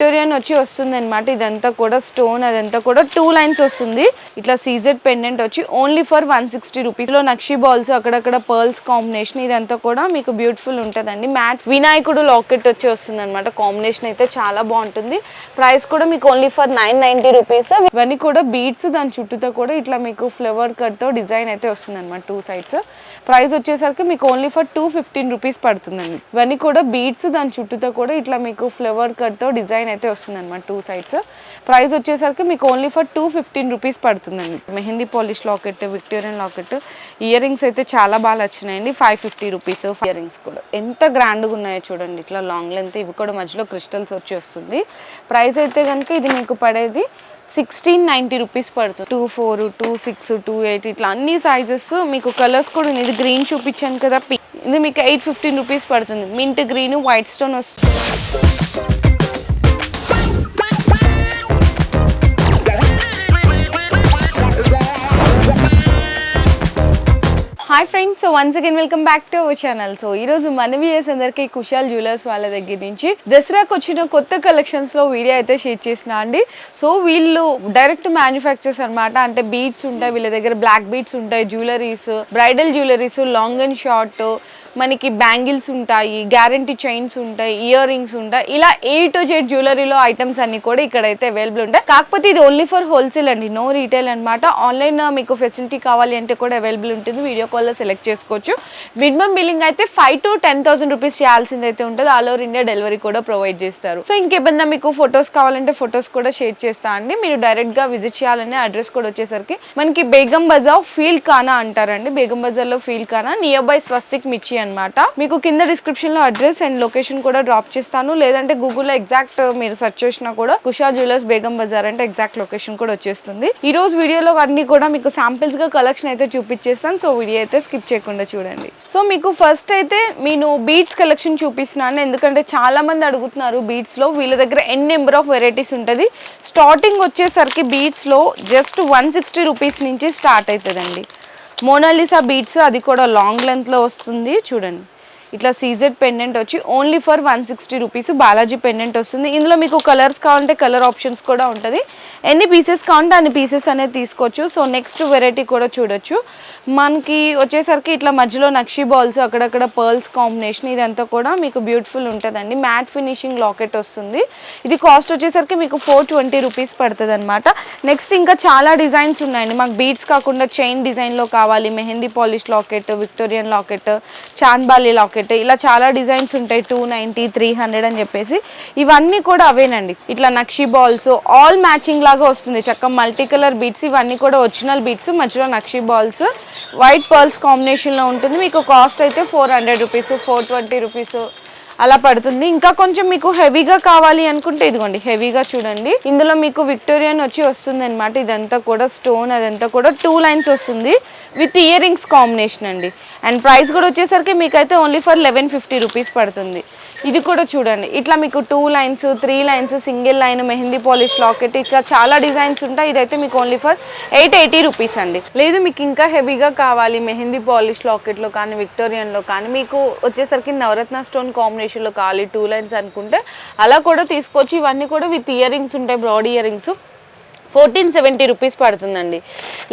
Victorian వచ్చి వస్తుంది అనమాట ఇదంతా కూడా స్టోన్ అదంతా కూడా టూ లైన్స్ వస్తుంది. ఇట్లా సీజెడ్ పెండెంట్ వచ్చి ఓన్లీ ఫర్ వన్ సిక్స్టీ రూపీస్లో నక్షి బాల్స్ అక్కడక్కడ పర్ల్స్ కాంబినేషన్ ఇదంతా కూడా మీకు బ్యూటిఫుల్ ఉంటుందండి. మ్యాట్ వినాయకుడు లాకెట్ వచ్చి వస్తుంది అనమాట కాంబినేషన్ అయితే చాలా బాగుంటుంది. ప్రైస్ కూడా మీకు only for nine ninety rupees ఇవన్నీ కూడా బీడ్స్ దాని చుట్టూతో కూడా ఇట్లా మీకు ఫ్లవర్ కట్తో డిజైన్ అయితే వస్తుంది అనమాట టూ సైడ్స్ ప్రైస్ వచ్చేసరికి మీకు only for two fifteen rupees పడుతుందండి. ఇవన్నీ కూడా బీడ్స్ దాని చుట్టూతో కూడా ఇట్లా మీకు ఫ్లవర్ కట్తో డిజైన్ డిజైన్ అయితే వస్తుంది అనమాట టూ సైడ్స్ ప్రైస్ వచ్చేసరికి మీకు only for two fifteen rupees పడుతుందండి. Mehndi polish locket Victorian locket earrings అయితే చాలా బాగా వచ్చినాయండి five fifty rupees ear rings కూడా. ఎంత గ్రాండ్గా ఉన్నాయో చూడండి ఇట్లా లాంగ్ లెంత్ ఇవి కూడా మధ్యలో క్రిస్టల్స్ వచ్చి వస్తుంది. ప్రైస్ అయితే కనుక ఇది మీకు పడేది సిక్స్టీన్ నైంటీ రూపీస్ పడుతుంది. Two four two six two eight ఇట్లా అన్ని సైజెస్ మీకు కలర్స్ కూడా ఉంది ఇది గ్రీన్ చూపించాను కదా ఇది మీకు ఎయిట్ ఫిఫ్టీన్ రూపీస్ పడుతుంది. మింట్ గ్రీన్ వైట్ స్టోన్ వస్తుంది. Hi friends so once again welcome back to our channel so ఈ రోజు మన వ్యూయర్స్ అందరికీ కుశాల్ జ్యువెలర్స్ వాళ్ళ దగ్గర నుంచి దసరాకు వచ్చిన కొత్త కలెక్షన్స్లో వీడియో అయితే షేర్ చేసిన అండి. సో వీళ్ళు డైరెక్ట్ మ్యానుఫ్యాక్చర్స్ అనమాట అంటే బీట్స్ ఉంటాయి వీళ్ళ దగ్గర బ్లాక్ బీట్స్ ఉంటాయి jewelleries bridal jewelleries long and short మనకి బ్యాంగిల్స్ ఉంటాయి గ్యారంటీ చైన్స్ ఉంటాయి ఇయర్ రింగ్స్ ఉంటాయి. ఇలా ఏ టు జెడ్ జ్యువెలరీలో ఐటమ్స్ అన్ని కూడా ఇక్కడైతే అవైలబుల్ ఉంటాయి. కాకపోతే ఇది ఓన్లీ ఫర్ హోల్సేల్ అండి. నో రీటైల్ అనమాట ఆన్లైన్ మీకు ఫెసిలిటీ కావాలి అంటే కూడా అవైలబుల్ ఉంటుంది. వీడియో ఆఫర్లో సెలెక్ట్ చేసుకోవచ్చు. మినిమం బిల్లింగ్ అయితే five to ten thousand rupees చేయాల్సింది అయితే ఉంటుంది. ఆల్ ఓవర్ ఇండియా డెలివరీ కూడా ప్రొవైడ్ చేస్తారు. సో ఇంకేమన్నా మీకు ఫొటోస్ కావాలంటే ఫొటోస్ కూడా షేర్ చేస్తా అండి. మీరు డైరెక్ట్గా విజిట్ చేయాలనే అడ్రస్ కూడా వచ్చేసరికి మనకి బేగం బజార్ ఫీల్ ఖానా అంటారండి. బేగం బజార్లో feel Khana near by Swastik Mirchi అనమాట మీకు కింద డిస్క్రిప్షన్లో అడ్రస్ అండ్ లొకేషన్ కూడా డ్రాప్ చేస్తాను. లేదంటే గూగుల్లో ఎగ్జాక్ట్ మీరు సెర్చ్ చేసినా కూడా కుషా జ్యువెలర్స్ బేగం బజార్ అంటే ఎగ్జాక్ట్ లొకేషన్ కూడా వచ్చేస్తుంది. ఈ రోజు వీడియోలో అన్ని కూడా మీకు శాంపిల్స్గా కలెక్షన్ అయితే చూపించేస్తాను. సో వీడియో అయితే స్కిప్ చేయకుండా చూడండి. సో మీకు ఫస్ట్ అయితే నేను బీట్స్ కలెక్షన్ చూపిస్తున్నాను. ఎందుకంటే చాలామంది అడుగుతున్నారు బీట్స్లో వీళ్ళ దగ్గర ఎన్ నెంబర్ ఆఫ్ వెరైటీస్ ఉంటుంది. స్టార్టింగ్ వచ్చేసరికి బీట్స్లో జస్ట్ వన్ సిక్స్టీ రూపీస్ నుంచి స్టార్ట్ అవుతుందండి. మోనాలిసా బీట్స్ అది కూడా లాంగ్ లెంత్లో వస్తుంది. చూడండి. ఇట్లా సీజెడ్ పెండెంట్ వచ్చి only for one sixty rupees Balaji pendant వస్తుంది. ఇందులో మీకు కలర్స్ కావాలంటే కలర్ ఆప్షన్స్ కూడా ఉంటుంది. ఎన్ని పీసెస్ కావాలంటే అన్ని పీసెస్ అనేది తీసుకోవచ్చు. సో నెక్స్ట్ వెరైటీ కూడా చూడొచ్చు. మనకి వచ్చేసరికి ఇట్లా మధ్యలో నక్షి బాల్స్ అక్కడక్కడ పర్ల్స్ కాంబినేషన్ ఇదంతా కూడా మీకు బ్యూటిఫుల్ ఉంటుందండి. మ్యాట్ ఫినిషింగ్ లాకెట్ వస్తుంది. ఇది కాస్ట్ వచ్చేసరికి మీకు ఫోర్ ట్వంటీ రూపీస్ పడుతుంది అనమాట నెక్స్ట్ ఇంకా చాలా డిజైన్స్ ఉన్నాయండి. మాకు బీడ్స్ కాకుండా చైన్ డిజైన్లో కావాలి. Mehndi polish locket Victorian locket chandbali locket ఇలా చాలా డిజైన్స్ ఉంటాయి టూ నైంటీ త్రీ హండ్రెడ్ అని చెప్పేసి. ఇవన్నీ కూడా అవేనండి. ఇట్లా నక్షి బాల్స్ ఆల్ మ్యాచింగ్ లాగా వస్తుంది. చక్క మల్టీ కలర్ బీట్స్ ఇవన్నీ కూడా ఒరిజినల్ బీట్స్ మధ్యలో నక్షి బాల్స్ వైట్ పర్ల్స్ కాంబినేషన్లో ఉంటుంది. మీకు కాస్ట్ అయితే four hundred rupees four twenty rupees అలా పడుతుంది. ఇంకా కొంచెం మీకు హెవీగా కావాలి అనుకుంటే ఇదిగోండి హెవీగా చూడండి. ఇందులో మీకు విక్టోరియన్ వచ్చి వస్తుంది అనమాట ఇదంతా కూడా స్టోన్ అదంతా కూడా టూ లైన్స్ వస్తుంది. విత్ ఇయర్ రింగ్స్ కాంబినేషన్ అండి. అండ్ ప్రైస్ కూడా వచ్చేసరికి మీకైతే only for eleven fifty rupees పడుతుంది. ఇది కూడా చూడండి. ఇట్లా మీకు two lines three lines single line mehndi polish locket ఇట్లా చాలా డిజైన్స్ ఉంటాయి. ఇదైతే మీకు only for eight eighty rupees అండి. లేదు మీకు ఇంకా హెవీగా కావాలి మెహందీ పాలిష్ లాకెట్లో కానీ విక్టోరియన్లో కానీ. మీకు వచ్చేసరికి నవరత్న స్టోన్ కాంబినేషన్లో కావాలి టూ లైన్స్ అనుకుంటే. అలా కూడా తీసుకోవచ్చు. ఇవన్నీ కూడా విత్ ఇయర్ రింగ్స్ ఉంటాయి broad earrings fourteen seventy rupees పడుతుందండి.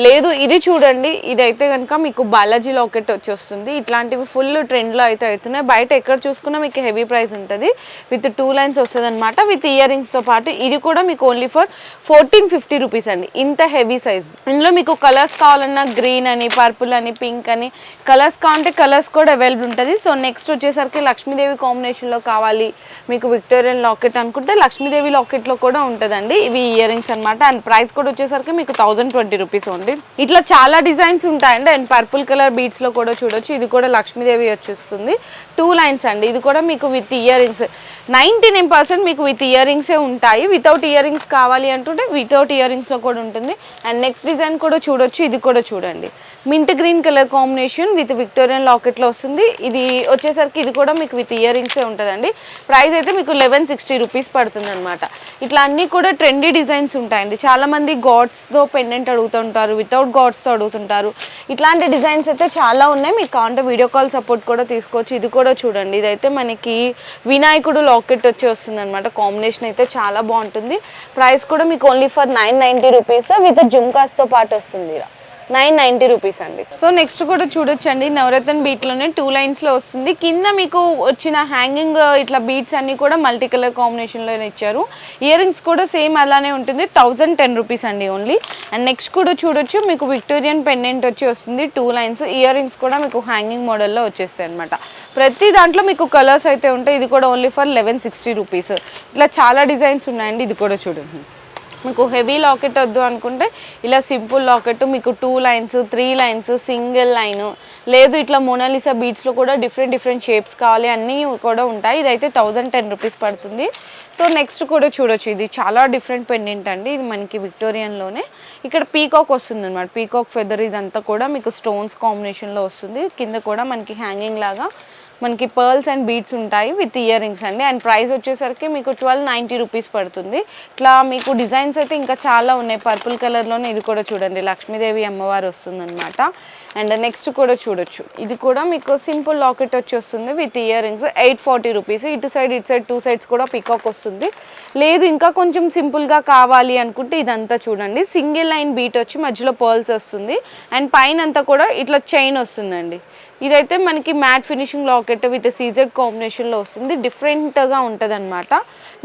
లేదు ఇది చూడండి ఇదైతే కనుక మీకు బాలాజీ లాకెట్ వచ్చి వస్తుంది ఇట్లాంటివి ఫుల్ ట్రెండ్లో అయితే అవుతున్నాయి. బయట ఎక్కడ చూసుకున్నా మీకు హెవీ ప్రైస్ ఉంటుంది. విత్ టూ లైన్స్ వస్తుంది అనమాట విత్ ఇయర్ రింగ్స్తో పాటు ఇది కూడా మీకు only for fourteen fifty rupees అండి. ఇంత హెవీ సైజ్. ఇందులో మీకు కలర్స్ కావాలన్నా గ్రీన్ అని పర్పుల్ అని పింక్ అని కలర్స్ కావాలంటే కలర్స్ కూడా అవైలబుల్ ఉంటుంది. సో నెక్స్ట్ వచ్చేసరికి లక్ష్మీదేవి కాంబినేషన్లో కావాలి. మీకు విక్టోరియన్ లాకెట్ అనుకుంటే లక్ష్మీదేవి లాకెట్లో కూడా ఉంటుందండి. ఇవి ఇయర్ రింగ్స్ అనమాట అండ్ ప్రైస్ కూడా వచ్చేసరికి మీకు థౌజండ్ ట్వంటీ రూపీస్ ఉంది ఇట్లా చాలా డిజైన్స్ ఉంటాయండి. అండ్ పర్పుల్ కలర్ బీడ్స్లో కూడా చూడొచ్చు. ఇది కూడా లక్ష్మీదేవి వచ్చేస్తుంది. టూ లైన్స్ అండి. ఇది కూడా మీకు with earrings ninety nine percent మీకు విత్ ఇయర్ రింగ్సే ఉంటాయి. వితౌట్ ఇయర్ రింగ్స్ కావాలి అంటుంటే వితౌట్ ఇయర్ రింగ్స్లో కూడా ఉంటుంది. అండ్ నెక్స్ట్ డిజైన్ కూడా చూడొచ్చు. ఇది కూడా చూడండి. Mint green colour combination with Victorian లాకెట్లో వస్తుంది. ఇది వచ్చేసరికి ఇది కూడా మీకు విత్ ఇయర్ రింగ్సే ఉంటుందండి. ప్రైస్ అయితే మీకు లెవెన్ సిక్స్టీ రూపీస్ పడుతుంది అనమాట ఇట్లా అన్నీ కూడా ట్రెండీ డిజైన్స్ ఉంటాయండి. చాలా చాలామంది గాడ్స్తో పెండెంట్ అడుగుతుంటారు వితౌట్ గాడ్స్తో అడుగుతుంటారు. ఇట్లాంటి డిజైన్స్ అయితే చాలా ఉన్నాయి. మీకు కావాలంటే వీడియో కాల్ సపోర్ట్ కూడా తీసుకోవచ్చు. ఇది కూడా చూడండి. ఇదైతే మనకి వినాయకుడు లాకెట్ వచ్చి వస్తుంది అనమాట కాంబినేషన్ అయితే చాలా బాగుంటుంది. ప్రైస్ కూడా మీకు only for nine ninety rupees with జుమ్కాస్తో పాటు వస్తుంది ఇలా. నైన్ నైంటీ రూపీస్ అండి. సో నెక్స్ట్ కూడా చూడొచ్చండి. నవరత్న బీట్లోనే టూ లైన్స్లో వస్తుంది. కింద మీకు వచ్చిన హ్యాంగింగ్ ఇట్లా బీట్స్ అన్నీ కూడా మల్టీ కలర్ కాంబినేషన్లోనే ఇచ్చారు. ఇయర్ రింగ్స్ కూడా సేమ్ అలానే ఉంటుంది. థౌజండ్ టెన్ రూపీస్ అండి ఓన్లీ. అండ్ నెక్స్ట్ కూడా చూడొచ్చు మీకు విక్టోరియన్ పెండెంట్ వచ్చి వస్తుంది. టూ లైన్స్ ఇయర్ రింగ్స్ కూడా మీకు హ్యాంగింగ్ మోడల్లో వచ్చేస్తాయి అనమాట ప్రతి దాంట్లో మీకు కలర్స్ అయితే ఉంటాయి. ఇది కూడా only for eleven sixty rupees. ఇట్లా చాలా డిజైన్స్ ఉన్నాయండి. ఇది కూడా చూడండి. మీకు హెవీ లాకెట్ వద్దు అనుకుంటే ఇలా సింపుల్ లాకెట్ మీకు two lines three lines single line. లేదు ఇట్లా మోనాలిసా బీట్స్లో కూడా డిఫరెంట్ డిఫరెంట్ షేప్స్ కావాలి అన్నీ కూడా ఉంటాయి. ఇదైతే థౌజండ్ టెన్ రూపీస్ పడుతుంది. సో నెక్స్ట్ కూడా చూడొచ్చు. ఇది చాలా డిఫరెంట్ పెండెంట్ అండి. ఇది మనకి విక్టోరియన్లోనే ఇక్కడ పీకాక్ వస్తుంది అనమాట పీకాక్ ఫెదర్ ఇదంతా కూడా మీకు స్టోన్స్ కాంబినేషన్లో వస్తుంది. కింద కూడా మనకి హ్యాంగింగ్ లాగా మనకి పర్ల్స్ అండ్ బీడ్స్ ఉంటాయి విత్ ఇయర్ రింగ్స్ అండి. అండ్ ప్రైస్ వచ్చేసరికి మీకు ట్వెల్వ్ నైంటీ రూపీస్ పడుతుంది. ఇట్లా మీకు డిజైన్స్ అయితే ఇంకా చాలా ఉన్నాయి. పర్పుల్ కలర్లోనే ఇది కూడా చూడండి. లక్ష్మీదేవి అమ్మవారు వస్తుందన్నమాట. అండ్ నెక్స్ట్ కూడా చూడొచ్చు. ఇది కూడా మీకు సింపుల్ లాకెట్ వచ్చి వస్తుంది with earrings eight forty rupees ఇటు సైడ్ ఇటు సైడ్ టూ సైడ్స్ కూడా పికాక్ వస్తుంది. లేదు ఇంకా కొంచెం సింపుల్గా కావాలి అనుకుంటే ఇదంతా చూడండి. సింగిల్ లైన్ బీట్ వచ్చి మధ్యలో పర్ల్స్ వస్తుంది. అండ్ పైన అంతా కూడా ఇట్లా చైన్ వస్తుందండి. ఇదైతే మనకి matte finishing locket with CZ కాంబినేషన్లో వస్తుంది. డిఫరెంట్గా ఉంటుంది అనమాట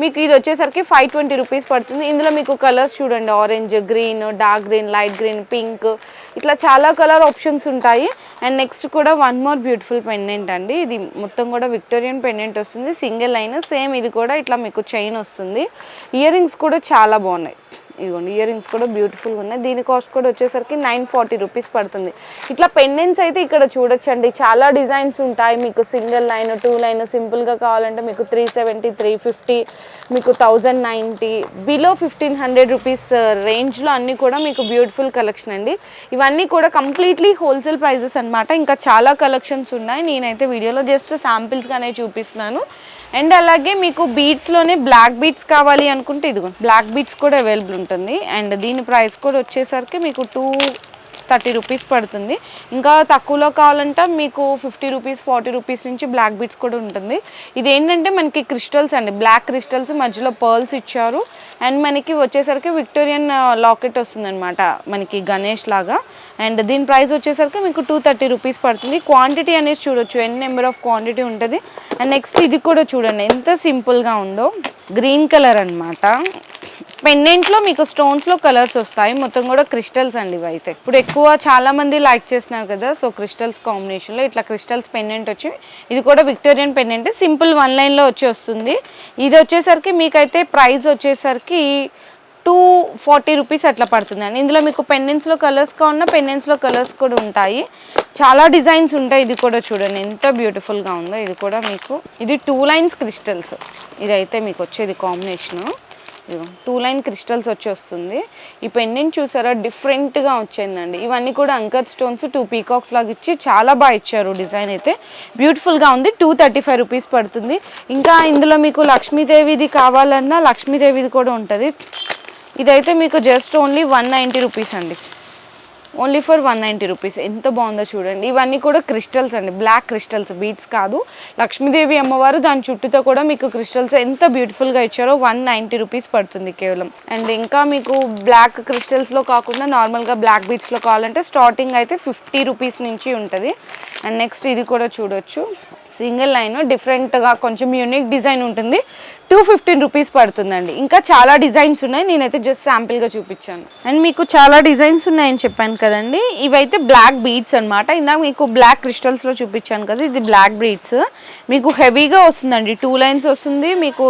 మీకు ఇది వచ్చేసరికి ఫైవ్ ట్వంటీ రూపీస్ పడుతుంది. ఇందులో మీకు కలర్స్ చూడండి. Orange green dark green light green pink ఇట్లా చాలా కలర్ ఆప్షన్స్ ఉంటాయి. అండ్ నెక్స్ట్ కూడా వన్ మోర్ బ్యూటిఫుల్ పెండెంట్ అండి. ఇది మొత్తం కూడా విక్టోరియన్ పెండెంట్ వస్తుంది. సింగిల్ లైన్ సేమ్ ఇది కూడా ఇట్లా మీకు చైన్ వస్తుంది. ఇయర్ రింగ్స్ కూడా చాలా బాగున్నాయి. ఇదిగోండి ఇయర్ రింగ్స్ కూడా బ్యూటిఫుల్గా ఉన్నాయి. దీని కాస్ట్ కూడా వచ్చేసరికి నైన్ ఫార్టీ రూపీస్ పడుతుంది. ఇట్లా పెండెంట్స్ అయితే ఇక్కడ చూడొచ్చండి. చాలా డిజైన్స్ ఉంటాయి. మీకు సింగిల్ లైన్ టూ లైన్ సింపుల్గా కావాలంటే మీకు త్రీ సెవెంటీ త్రీ ఫిఫ్టీ మీకు thousand ninety below fifteen hundred rupees రేంజ్లో అన్నీ కూడా మీకు బ్యూటిఫుల్ కలెక్షన్ అండి. ఇవన్నీ కూడా కంప్లీట్లీ హోల్సేల్ ప్రైజెస్ అన్నమాట. ఇంకా చాలా కలెక్షన్స్ ఉన్నాయి. నేనైతే వీడియోలో జస్ట్ శాంపిల్స్గానే చూపిస్తున్నాను. అండ్ అలాగే మీకు బీట్స్లోనే బ్లాక్ బీట్స్ కావాలి అనుకుంటే ఇదిగో బ్లాక్ బీట్స్ కూడా అవైలబుల్ ఉంటుంది. అండ్ దీని ప్రైస్ కూడా వచ్చేసరికి మీకు టూ థర్టీ రూపీస్ పడుతుంది. ఇంకా తక్కువలో కావాలంటే మీకు ఫిఫ్టీ రూపీస్ ఫార్టీ రూపీస్ నుంచి బ్లాక్ బీట్స్ కూడా ఉంటుంది. ఇది ఏంటంటే మనకి క్రిస్టల్స్ అండి. బ్లాక్ క్రిస్టల్స్ మధ్యలో పర్ల్స్ ఇచ్చారు. అండ్ మనకి వచ్చేసరికి విక్టోరియన్ లాకెట్ వస్తుందన్నమాట. మనకి గణేష్ లాగా. అండ్ దీని ప్రైస్ వచ్చేసరికి మీకు టూ థర్టీ రూపీస్ పడుతుంది. క్వాంటిటీ అనేది చూడొచ్చు. ఎన్ని నెంబర్ ఆఫ్ క్వాంటిటీ ఉంటుంది. అండ్ నెక్స్ట్ ఇది కూడా చూడండి. ఎంత సింపుల్గా ఉందో. గ్రీన్ కలర్ అనమాట పెండెంట్లో మీకు స్టోన్స్లో కలర్స్ వస్తాయి. మొత్తం కూడా క్రిస్టల్స్ అండి ఇవి అయితే. ఇప్పుడు ఎక్కువ చాలా మంది లైక్ చేస్తున్నారు కదా సో క్రిస్టల్స్ కాంబినేషన్లో ఇట్లా క్రిస్టల్స్ పెండెంట్ వచ్చి ఇది కూడా విక్టోరియన్ పెండెంట్ సింపుల్ వన్ లైన్లో వచ్చి వస్తుంది. ఇది వచ్చేసరికి మీకైతే ప్రైస్ వచ్చేసరికి టూ ఫార్టీ రూపీస్ అట్లా పడుతుందండి. ఇందులో మీకు పెండెంట్స్లో కలర్స్ కావున్నా పెండెంట్స్లో కలర్స్ కూడా ఉంటాయి. చాలా డిజైన్స్ ఉంటాయి. ఇది కూడా చూడండి ఎంత బ్యూటిఫుల్గా ఉందో. ఇది కూడా మీకు ఇది టూ లైన్స్ క్రిస్టల్స్. ఇదైతే మీకు వచ్చేది కాంబినేషను. టూ లైన్ క్రిస్టల్స్ వచ్చి వస్తుంది. ఈ పెండెంట్ చూసారా? డిఫరెంట్గా వచ్చిందండి. ఇవన్నీ కూడా అంకర్ స్టోన్స్ టూ పీకాక్స్ లాగా ఇచ్చి చాలా బాగా ఇచ్చారు డిజైన్ అయితే. బ్యూటిఫుల్గా ఉంది. టూ థర్టీ ఫైవ్ రూపీస్ పడుతుంది. ఇంకా ఇందులో మీకు లక్ష్మీదేవిది కావాలన్నా లక్ష్మీదేవిది కూడా ఉంటుంది. ఇదైతే మీకు just only one ninety rupees అండి. Only for one ninety rupees. ఎంత బాగుందో చూడండి. ఇవన్నీ కూడా క్రిస్టల్స్ అండి. బ్లాక్ క్రిస్టల్స్ బీట్స్ కాదు. లక్ష్మీదేవి అమ్మవారు దాని చుట్టూతో కూడా మీకు క్రిస్టల్స్ ఎంత బ్యూటిఫుల్గా ఇచ్చారో వన్ నైంటీ రూపీస్ పడుతుంది కేవలం. అండ్ ఇంకా మీకు బ్లాక్ క్రిస్టల్స్లో కాకుండా నార్మల్గా బ్లాక్ బీట్స్లో కావాలంటే స్టార్టింగ్ అయితే ఫిఫ్టీ రూపీస్ నుంచి ఉంటుంది. అండ్ నెక్స్ట్ ఇది కూడా చూడొచ్చు. సింగిల్ లైన్ డిఫరెంట్గా కొంచెం యూనిక్ డిజైన్ ఉంటుంది. టూ ఫిఫ్టీన్ రూపీస్ పడుతుందండి. ఇంకా చాలా డిజైన్స్ ఉన్నాయి. నేనైతే జస్ట్ శాంపిల్గా చూపించాను. అండ్ మీకు చాలా డిజైన్స్ ఉన్నాయని చెప్పాను కదండి. ఇవైతే బ్లాక్ బీడ్స్ అన్నమాట. ఇందాక మీకు బ్లాక్ క్రిస్టల్స్లో చూపించాను కదా ఇది బ్లాక్ బీడ్స్ మీకు హెవీగా వస్తుందండి. టూ లైన్స్ వస్తుంది. మీకు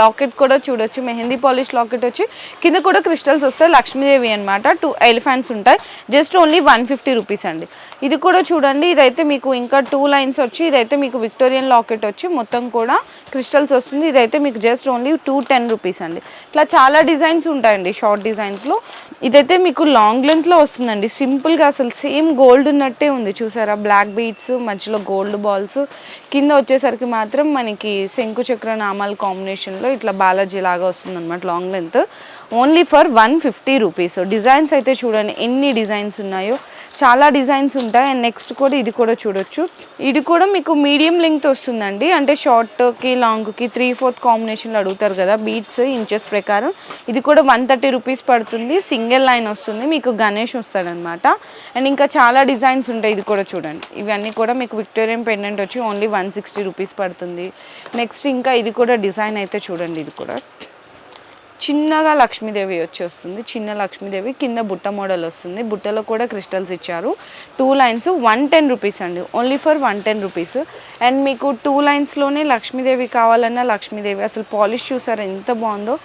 లాకెట్ కూడా చూడొచ్చు. మెహందీ పాలిష్ లాకెట్ వచ్చి కింద కూడా క్రిస్టల్స్ వస్తాయి. లక్ష్మీదేవి అనమాట టూ ఎలిఫెంట్స్ ఉంటాయి. Just only one fifty rupees అండి. ఇది కూడా చూడండి. ఇదైతే మీకు ఇంకా టూ లైన్స్ వచ్చి ఇదైతే మీకు విక్టోరియన్ లాకెట్ వచ్చి మొత్తం కూడా క్రిస్టల్స్ వస్తుంది. ఇదైతే మీకు just only two ten rupees అండి. ఇట్లా చాలా డిజైన్స్ ఉంటాయండి షార్ట్ డిజైన్స్లో. ఇదైతే మీకు లాంగ్ లెంత్లో వస్తుందండి. సింపుల్గా అసలు సేమ్ గోల్డ్ ఉన్నట్టే ఉంది. చూసారా? బ్లాక్ బీట్స్ మధ్యలో గోల్డ్ బాల్స్. కింద వచ్చేసి వచ్చేసరికి మాత్రం మనకి శంకు చక్ర నామాల కాంబినేషన్లో ఇట్లా బాలాజీ లాగా వస్తుంది అనమాట long length only for one fifty rupees. Designs అయితే చూడండి ఎన్ని డిజైన్స్ ఉన్నాయో. చాలా డిజైన్స్ ఉంటాయి. అండ్ నెక్స్ట్ కూడా ఇది కూడా చూడొచ్చు. ఇది కూడా మీకు మీడియం లెంగ్త్ వస్తుందండి. అంటే షార్ట్కి లాంగ్కి త్రీ ఫోర్త్ కాంబినేషన్లో అడుగుతారు కదా బీట్స్ ఇంచెస్ ప్రకారం. ఇది కూడా వన్ థర్టీ రూపీస్ పడుతుంది. సింగిల్ లైన్ వస్తుంది. మీకు గణేష్ వస్తాడనమాట. అండ్ ఇంకా చాలా డిజైన్స్ ఉంటాయి. ఇది కూడా చూడండి. ఇవన్నీ కూడా మీకు విక్టోరియన్ పెండెంట్ వచ్చి ఓన్లీ వన్ సిక్స్టీ రూపీస్ పడుతుంది. నెక్స్ట్ ఇంకా ఇది కూడా డిజైన్ అయితే చూడండి. ఇది కూడా. చిన్నగా లక్ష్మీదేవి వచ్చి వస్తుంది. చిన్న లక్ష్మీదేవి కింద బుట్ట మోడల్ వస్తుంది. బుట్టలో కూడా క్రిస్టల్స్ ఇచ్చారు. Two lines one ten rupees అండి. Only for one ten rupees and మీకు టూ లైన్స్లోనే లక్ష్మీదేవి కావాలన్నా లక్ష్మీదేవి అసలు పాలిష్ చూసారు? ఎంత బాగుందో.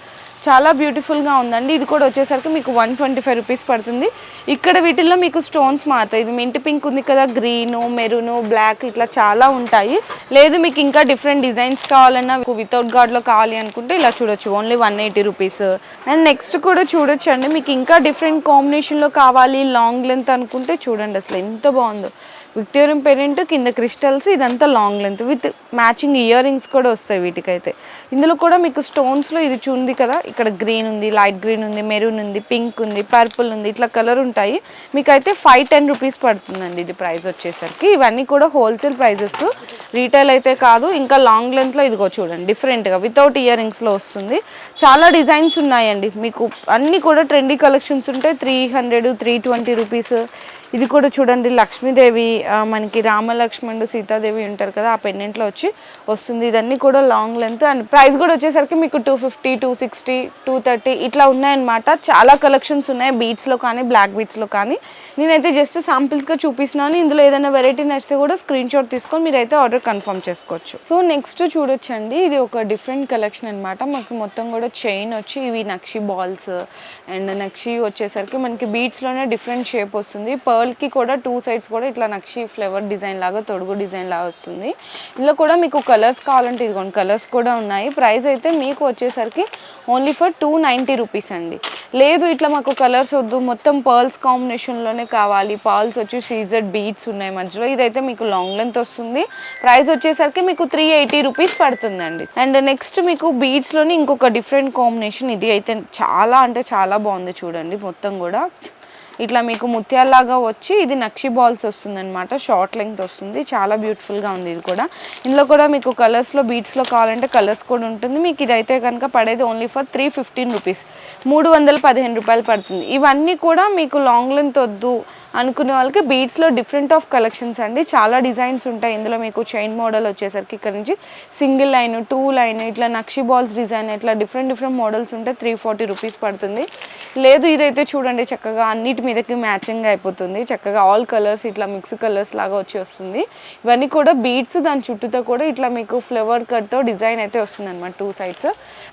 చాలా బ్యూటిఫుల్గా ఉందండి. ఇది కూడా వచ్చేసరికి మీకు వన్ ట్వంటీ ఫైవ్ రూపీస్ పడుతుంది. ఇక్కడ వీటిల్లో మీకు స్టోన్స్ మారుతాయి. ఇది మింట్ పింక్ ఉంది కదా గ్రీను మెరూను బ్లాక్ ఇట్లా చాలా ఉంటాయి. లేదు మీకు ఇంకా డిఫరెంట్ డిజైన్స్ కావాలన్నా మీకు వితౌట్ గార్డ్లో కావాలి అనుకుంటే ఇలా చూడొచ్చు. Only one eighty rupees. And next కూడా చూడొచ్చు అండి మీకు ఇంకా డిఫరెంట్ కాంబినేషన్లో కావాలి లాంగ్ లెంత్ అనుకుంటే చూడండి అసలు ఎంత బాగుందో. విక్టోరియం పెరెంట్ కింద క్రిస్టల్స్ ఇదంతా long length with matching earrings కూడా వస్తాయి వీటికైతే. ఇందులో కూడా మీకు స్టోన్స్లో ఇది చూంది కదా? ఇక్కడ గ్రీన్ ఉంది లైట్ గ్రీన్ ఉంది మెరూన్ ఉంది పింక్ ఉంది పర్పుల్ ఉంది ఇట్లా కలర్ ఉంటాయి. మీకైతే ఫైవ్ టెన్ రూపీస్ పడుతుందండి ఇది ప్రైస్ వచ్చేసరికి. ఇవన్నీ కూడా హోల్సేల్ ప్రైజెస్ రీటైల్ అయితే కాదు ఇంకా లాంగ్ లెంత్లో ఇదిగో చూడండి డిఫరెంట్గా వితౌట్ ఇయర్ రింగ్స్లో వస్తుంది. చాలా డిజైన్స్ ఉన్నాయండి. మీకు అన్నీ కూడా ట్రెండీ కలెక్షన్స్ ఉంటాయి. Three hundred three twenty rupees ఇది కూడా చూడండి లక్ష్మీదేవి మనకి రామలక్ష్మణుడు సీతాదేవి ఉంటారు కదా ఆ పెన్నెంట్లో వచ్చి వస్తుంది. ఇదన్నీ కూడా లాంగ్ లెంత్ అండ్ ప్రైస్ కూడా వచ్చేసరికి మీకు two fifty two sixty two thirty ఇట్లా ఉన్నాయన్నమాట. చాలా కలెక్షన్స్ ఉన్నాయి బీట్స్లో కానీ బ్లాక్ బీట్స్లో కానీ. నేనైతే జస్ట్ శాంపిల్స్గా చూపిస్తున్నాను. ఇందులో ఏదైనా వెరైటీ నచ్చితే కూడా స్క్రీన్ షాట్ తీసుకొని మీరైతే ఆర్డర్ కన్ఫర్మ్ చేసుకోవచ్చు. సో నెక్స్ట్ చూడొచ్చండి. ఇది ఒక డిఫరెంట్ కలెక్షన్ అనమాట మాకు మొత్తం కూడా చైన్ వచ్చి ఇవి నక్షి బాల్స్ అండ్ నక్షి వచ్చేసరికి మనకి బీట్స్లోనే డిఫరెంట్ షేప్ వస్తుంది. పర్ పర్ల్కి కూడా టూ సైడ్స్ కూడా ఇట్లా నక్షి ఫ్లేవర్ డిజైన్ లాగా తొడుగు డిజైన్ లాగా వస్తుంది. ఇందులో కూడా మీకు కలర్స్ కావాలంటే ఇదిగోండి కలర్స్ కూడా ఉన్నాయి. ప్రైస్ అయితే మీకు వచ్చేసరికి only for two ninety rupees అండి. లేదు ఇట్లా మాకు కలర్స్ వద్దు. మొత్తం పర్ల్స్ కాంబినేషన్లోనే కావాలి. పర్ల్స్ వచ్చి సీజర్ బీట్స్ ఉన్నాయి మధ్యలో. ఇదైతే మీకు లాంగ్ లెంత్ వస్తుంది. ప్రైస్ వచ్చేసరికి మీకు త్రీ ఎయిటీ రూపీస్ పడుతుందండి. అండ్ నెక్స్ట్ మీకు బీట్స్లోని ఇంకొక డిఫరెంట్ కాంబినేషన్. ఇది అయితే చాలా అంటే చాలా బాగుంది చూడండి మొత్తం కూడా. ఇట్లా మీకు ముత్యాల్లాగా వచ్చి ఇది నక్షి బాల్స్ వస్తుందనమాట షార్ట్ లెంగ్త్ వస్తుంది. చాలా బ్యూటిఫుల్గా ఉంది ఇది కూడా. ఇందులో కూడా మీకు కలర్స్లో బీట్స్లో కావాలంటే కలర్స్ కూడా ఉంటుంది. మీకు ఇదైతే కనుక పడేది only for three fifteen rupees మూడు వందల పదిహేను రూపాయలు పడుతుంది. ఇవన్నీ కూడా మీకు లాంగ్ లెంత్ వద్దు అనుకునే వాళ్ళకి బీట్స్లో డిఫరెంట్ ఆఫ్ కలెక్షన్స్ అండి. చాలా డిజైన్స్ ఉంటాయి. ఇందులో మీకు చైన్ మోడల్ వచ్చేసరికి ఇక్కడ నుంచి సింగిల్ లైన్ టూ లైన్ ఇట్లా నక్షి బాల్స్ డిజైన్ ఇట్లా డిఫరెంట్ డిఫరెంట్ మోడల్స్ ఉంటే త్రీ ఫార్టీ రూపీస్ పడుతుంది. లేదు ఇదైతే చూడండి చక్కగా అన్నిటి మీదకి మ్యాచింగ్ అయిపోతుంది. చక్కగా ఆల్ కలర్స్ ఇట్లా మిక్స్ కలర్స్ లాగా వచ్చి వస్తుంది. ఇవన్నీ కూడా బీడ్స్ దాని చుట్టూతో కూడా ఇట్లా మీకు ఫ్లవర్ కట్తో డిజైన్ అయితే వస్తుంది అనమాట టూ సైడ్స్.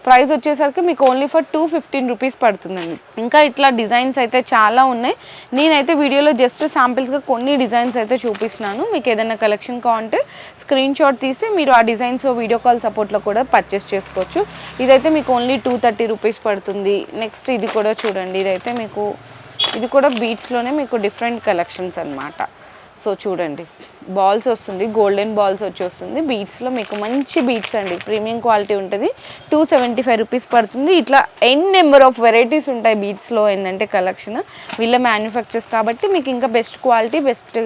ప్రైస్ వచ్చేసరికి మీకు only for two fifteen rupees పడుతుందండి. ఇంకా ఇట్లా డిజైన్స్ అయితే చాలా ఉన్నాయి. నేనైతే వీడియోలో జస్ట్ శాంపిల్స్గా కొన్ని డిజైన్స్ అయితే చూపిస్తున్నాను. మీకు ఏదైనా కలెక్షన్ కావాలంటే స్క్రీన్ షాట్ తీసి మీరు ఆ డిజైన్స్ వీడియో కాల్ సపోర్ట్లో కూడా పర్చేస్ చేసుకోవచ్చు. ఇదైతే మీకు ఓన్లీ టూ థర్టీ రూపీస్ పడుతుంది. నెక్స్ట్ ఇది కూడా చూడండి. ఇదైతే మీకు ఇది కూడా బీట్స్లోనే మీకు డిఫరెంట్ కలెక్షన్స్ అన్నమాట. సో చూడండి. బాల్స్ వస్తుంది గోల్డెన్ బాల్స్ వచ్చి వస్తుంది. బీట్స్లో మీకు మంచి బీట్స్ అండి. ప్రీమియం క్వాలిటీ ఉంటుంది. టూ సెవెంటీ ఫైవ్ రూపీస్ పడుతుంది. ఇట్లా ఎన్ నెంబర్ ఆఫ్ వెరైటీస్ ఉంటాయి బీట్స్లో ఏంటంటే కలెక్షన్ వీళ్ళ మ్యానుఫ్యాక్చర్స్ కాబట్టి మీకు ఇంకా బెస్ట్ క్వాలిటీ బెస్ట్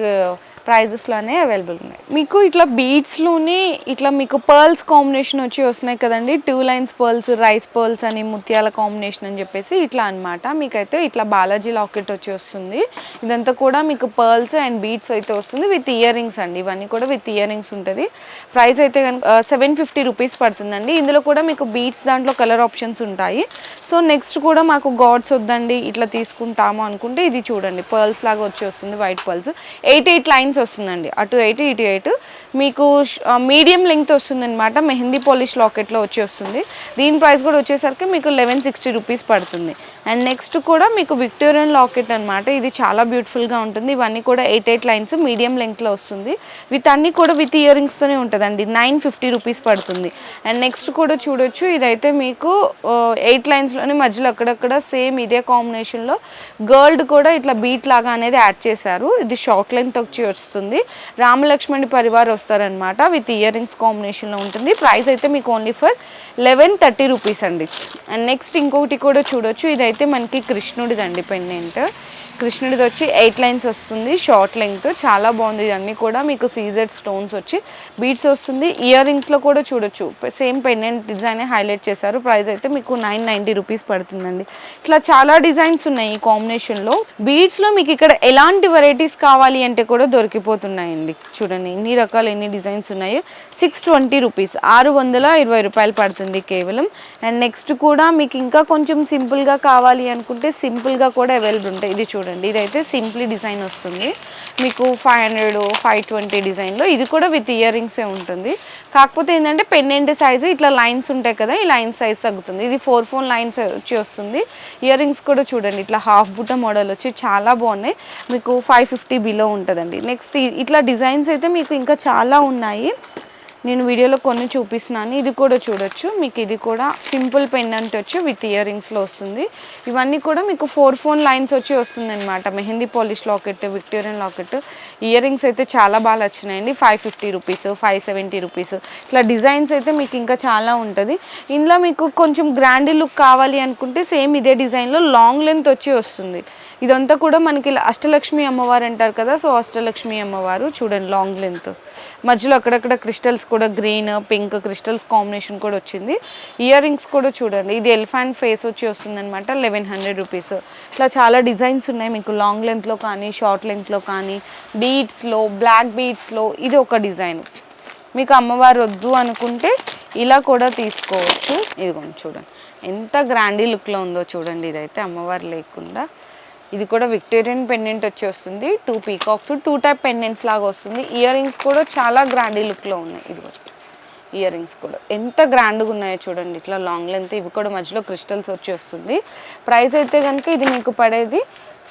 ప్రైజెస్లోనే అవైలబుల్ ఉన్నాయి. మీకు ఇట్లా బీట్స్లోనే ఇట్లా మీకు పర్ల్స్ కాంబినేషన్ వచ్చి వస్తున్నాయి కదండి. Two lines pearls rice pearls అని ముత్యాల కాంబినేషన్ అని చెప్పేసి ఇట్లా అన్నమాట. మీకైతే ఇట్లా బాలాజీ లాకెట్ వచ్చి వస్తుంది. ఇదంతా కూడా మీకు పర్ల్స్ అండ్ బీట్స్ అయితే వస్తుంది విత్ ఇయర్ రింగ్స్ అండి. ఇవన్నీ కూడా విత్ ఇయర్ రింగ్స్ ఉంటుంది. ప్రైస్ అయితే కనుక సెవెన్ ఫిఫ్టీ రూపీస్ పడుతుందండి. ఇందులో కూడా మీకు బీట్స్ దాంట్లో కలర్ ఆప్షన్స్ ఉంటాయి. సో నెక్స్ట్ కూడా మాకు గాడ్స్ వద్దండి ఇట్లా తీసుకుంటాము అనుకుంటే ఇది చూడండి. పర్ల్స్ లాగా వచ్చి వస్తుంది white pearls. Eight eight lines వస్తుందండి. అటు ఎయిట్ ఇటు ఎయిట్ మీకు మీడియం లెంగ్త్ వస్తుంది అనమాట మెహందీ పాలిష్ లాకెట్లో వచ్చి వస్తుంది. దీని ప్రైస్ కూడా వచ్చేసరికి మీకు లెవెన్ సిక్స్టీ రూపీస్ పడుతుంది. అండ్ నెక్స్ట్ కూడా మీకు విక్టోరియన్ లాకెట్ అనమాట ఇది చాలా బ్యూటిఫుల్గా ఉంటుంది. ఇవన్నీ కూడా ఎయిట్ ఎయిట్ లైన్స్ మీడియం లెంగ్త్లో వస్తుంది. విత్ అన్నీ కూడా విత్ ఇయర్ రింగ్స్తోనే ఉంటుందండి. నైన్ ఫిఫ్టీ రూపీస్ పడుతుంది. అండ్ నెక్స్ట్ కూడా చూడొచ్చు. ఇదైతే మీకు ఎయిట్ లైన్స్లోనే మధ్యలో అక్కడక్కడ సేమ్ ఇదే కాంబినేషన్లో గర్ల్డ్ కూడా ఇట్లా బీట్ లాగా అనేది యాడ్ చేశారు. ఇది షార్ట్ లెంత్ వచ్చి వస్తుంది. రామలక్ష్మణి పరివార్ వస్తారనమాట విత్ ఇయర్ రింగ్స్ కాంబినేషన్లో ఉంటుంది. ప్రైస్ అయితే మీకు only for eleven thirty rupees అండి. అండ్ నెక్స్ట్ ఇంకొకటి కూడా చూడొచ్చు. ఇదైతే మనకి కృష్ణుడిదండి పెండెంట్. కృష్ణుడిది వచ్చి ఎయిట్ లైన్స్ వస్తుంది షార్ట్ లెంగ్త్. చాలా బాగుంది. ఇవన్నీ కూడా మీకు సీజెడ్ స్టోన్స్ వచ్చి బీడ్స్ వస్తుంది. ఇయర్ రింగ్స్లో కూడా చూడొచ్చు. సేమ్ పెండెంట్ డిజైన్ హైలైట్ చేశారు. ప్రైస్ అయితే మీకు నైన్ నైంటీ రూపీస్ పడుతుందండి. ఇట్లా చాలా డిజైన్స్ ఉన్నాయి ఈ కాంబినేషన్లో బీడ్స్లో మీకు ఇక్కడ ఎలాంటి వెరైటీస్ కావాలి అంటే కూడా దొరికిపోతున్నాయండి. చూడండి ఎన్ని రకాలు ఎన్ని డిజైన్స్ ఉన్నాయో. సిక్స్ ట్వంటీ రూపీస్ ఆరు వందల ఇరవై రూపాయలు పడుతుంది కేవలం. అండ్ నెక్స్ట్ కూడా మీకు ఇంకా కొంచెం సింపుల్గా కావాలి అనుకుంటే సింపుల్గా కూడా అవైలబుల్ ఉంటాయి. ఇది చూడండి. ఇదైతే సింప్లీ డిజైన్ వస్తుంది. మీకు ఫైవ్ హండ్రెడ్ ఫైవ్ ట్వంటీ డిజైన్లో ఇది కూడా విత్ ఇయర్ రింగ్సే ఉంటుంది. కాకపోతే ఏంటంటే పెన్నెంట్ సైజు ఇట్లా లైన్స్ ఉంటాయి కదా ఈ లైన్ సైజ్ తగ్గుతుంది. ఇది ఫోర్ ఫోన్ లైన్స్ వచ్చి వస్తుంది. ఇయర్ రింగ్స్ కూడా చూడండి. ఇట్లా హాఫ్ బుట్ట మోడల్ వచ్చి చాలా బాగున్నాయి. మీకు ఫైవ్ ఫిఫ్టీ బిలో ఉంటుందండి. నెక్స్ట్ ఇట్లా డిజైన్స్ అయితే మీకు ఇంకా చాలా ఉన్నాయి. నేను వీడియోలో కొన్ని చూపిస్తున్నాను. ఇది కూడా చూడొచ్చు. మీకు ఇది కూడా సింపుల్ పెండెంట్ వచ్చి విత్ ఇయర్ రింగ్స్లో వస్తుంది. ఇవన్నీ కూడా మీకు ఫోర్ ఫోన్ లైన్స్ వచ్చి వస్తుంది అనమాట mehndi polish locket Victorian locket. Earrings అయితే చాలా బాగా వచ్చినాయండి five fifty rupees five seventy rupees ఇట్లా డిజైన్స్ అయితే మీకు ఇంకా చాలా ఉంటుంది. ఇందులో మీకు కొంచెం గ్రాండ్ లుక్ కావాలి అనుకుంటే సేమ్ ఇదే డిజైన్లో లాంగ్ లెంత్ వచ్చి వస్తుంది. ఇదంతా కూడా మనకి అష్టలక్ష్మి అమ్మవారు అంటారు కదా సో అష్టలక్ష్మి అమ్మవారు చూడండి లాంగ్ లెంత్ మధ్యలో అక్కడక్కడ క్రిస్టల్స్ కూడా గ్రీన్ పింక్ క్రిస్టల్స్ కాంబినేషన్ కూడా వచ్చింది. ఇయర్ రింగ్స్ కూడా చూడండి. ఇది ఎలిఫెంట్ ఫేస్ వచ్చి వస్తుంది అనమాట లెవెన్ హండ్రెడ్ రూపీస్ ఇట్లా చాలా డిజైన్స్ ఉన్నాయి మీకు లాంగ్ లెంత్లో కానీ షార్ట్ లెంత్లో కానీ బీట్స్లో బ్లాక్ బీట్స్లో ఇది ఒక డిజైన్ మీకు అమ్మవారు వద్దు అనుకుంటే ఇలా కూడా తీసుకోవచ్చు. ఇదిగోండి చూడండి. ఎంత గ్రాండీ లుక్లో ఉందో చూడండి. ఇదైతే అమ్మవారు లేకుండా ఇది కూడా విక్టోరియన్ పెండెంట్ వచ్చి వస్తుంది. Two peacocks two type pendants లాగా వస్తుంది. ఇయర్ రింగ్స్ కూడా చాలా గ్రాండీ లుక్లో ఉన్నాయి. ఇది ఇయర్ రింగ్స్ కూడా. ఎంత గ్రాండ్గా ఉన్నాయో చూడండి. ఇట్లా లాంగ్ లెంత్ ఇవి కూడా మధ్యలో క్రిస్టల్స్ వచ్చి వస్తుంది. ప్రైస్ అయితే కనుక ఇది మీకు పడేది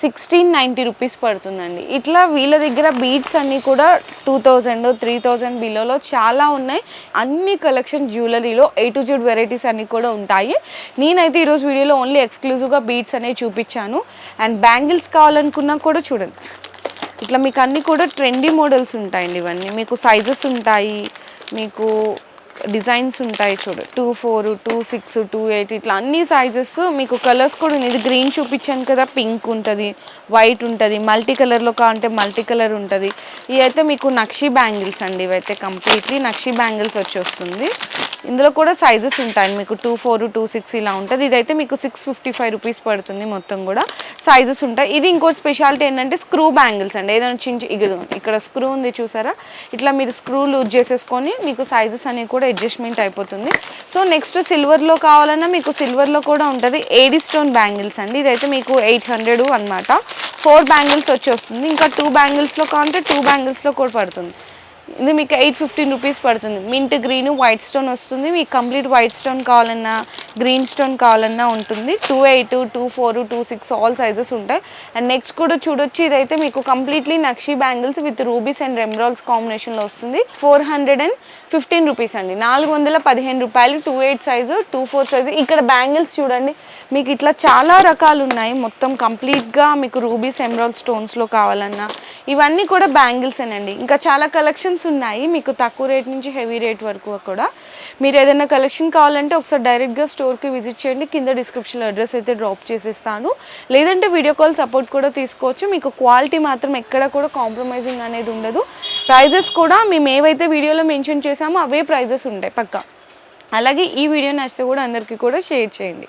సిక్స్టీన్ నైంటీ రూపీస్ పడుతుందండి. ఇట్లా వీళ్ళ దగ్గర బీట్స్ అన్నీ కూడా టూ థౌజండ్ త్రీ థౌజండ్ బిలోలో చాలా ఉన్నాయి. అన్ని కలెక్షన్ జ్యువెలరీలో ఏ టు జెడ్ వెరైటీస్ అన్నీ కూడా ఉంటాయి. నేనైతే ఈరోజు వీడియోలో ఓన్లీ ఎక్స్క్లూజివ్గా బీట్స్ అనేవి చూపించాను. అండ్ బ్యాంగిల్స్ కావాలనుకున్నా కూడా చూడండి. ఇట్లా మీకు అన్నీ కూడా ట్రెండీ మోడల్స్ ఉంటాయండి ఇవన్నీ. మీకు సైజెస్ ఉంటాయి. మీకు డిజైన్స్ ఉంటాయి చూడు. Two four two six two eight ఇట్లా అన్ని సైజెస్ మీకు కలర్స్ కూడా ఉంది ఇది గ్రీన్ చూపించాను కదా పింక్ ఉంటుంది వైట్ ఉంటుంది మల్టీ కలర్లో కావాలంటే మల్టీ కలర్ ఉంటుంది. ఇవైతే మీకు నక్షి బ్యాంగిల్స్ అండి. ఇవైతే కంప్లీట్లీ నక్షి బ్యాంగిల్స్ వచ్చి వస్తుంది ఇందులో కూడా సైజెస్ ఉంటాయి. మీకు టూ ఫోర్ టూ సిక్స్ ఇలా ఉంటుంది. ఇదైతే మీకు సిక్స్ ఫిఫ్టీ ఫైవ్ రూపీస్ పడుతుంది మొత్తం కూడా. సైజెస్ ఉంటాయి. ఇది ఇంకో స్పెషాలిటీ ఏంటంటే స్క్రూ బ్యాంగిల్స్ అండి. ఏదైనా చిన్న ఇగదు ఇక్కడ స్క్రూ ఉంది చూసారా? ఇట్లా మీరు స్క్రూ లూజ్ చేసేసుకొని మీకు సైజెస్ అనేవి కూడా అడ్జస్ట్మెంట్ అయిపోతుంది. సో నెక్స్ట్ సిల్వర్లో కావాలన్నా మీకు సిల్వర్లో కూడా ఉంటుంది. ఏడి స్టోన్ బ్యాంగిల్స్ అండి. ఇదైతే మీకు ఎయిట్ హండ్రెడ్ అనమాట ఫోర్ బ్యాంగిల్స్ వచ్చి వస్తుంది ఇంకా టూ బ్యాంగిల్స్లో కావాలంటే టూ బ్యాంగిల్స్లో కూడా పడుతుంది. ఇది మీకు ఎయిట్ ఫిఫ్టీన్ రూపీస్ పడుతుంది. మింట్ గ్రీన్ వైట్ స్టోన్ వస్తుంది. మీకు కంప్లీట్ వైట్ స్టోన్ కావాలన్నా గ్రీన్ స్టోన్ కావాలన్నా ఉంటుంది. Two eight two four two six all sizes ఉంటాయి. అండ్ నెక్స్ట్ కూడా చూడొచ్చు. ఇదైతే మీకు completely nakshi bangles with rubies and emeralds కాంబినేషన్లో వస్తుంది. Four hundred and fifteen rupees అండి. నాలుగు వందల పదిహేను రూపాయలు two eight size two four size ఇక్కడ బ్యాంగిల్స్ చూడండి. మీకు ఇట్లా చాలా రకాలు ఉన్నాయి. మొత్తం కంప్లీట్గా మీకు రూబీస్ ఎమరాల్డ్ స్టోన్స్లో కావాలన్నా. ఇవన్నీ కూడా బ్యాంగిల్స్ అండి ఇంకా చాలా కలెక్షన్స్ ఉన్నాయి. మీకు తక్కువ రేట్ నుంచి హెవీ రేట్ వరకు కూడా. మీరు ఏదైనా కలెక్షన్ కావాలంటే ఒకసారి డైరెక్ట్గా స్టోర్కి విజిట్ చేయండి. కింద డిస్క్రిప్షన్లో అడ్రస్ అయితే డ్రాప్ చేసేస్తాను. లేదంటే వీడియో కాల్ సపోర్ట్ కూడా తీసుకోవచ్చు. మీకు క్వాలిటీ మాత్రం ఎక్కడ కూడా కాంప్రమైజింగ్ అనేది ఉండదు. ప్రైజెస్ కూడా మేము ఏవైతే వీడియోలో మెన్షన్ చేసామో అవే ప్రైజెస్ ఉంటాయి పక్కా. అలాగే ఈ వీడియో నచ్చితే కూడా అందరికీ కూడా షేర్ చేయండి.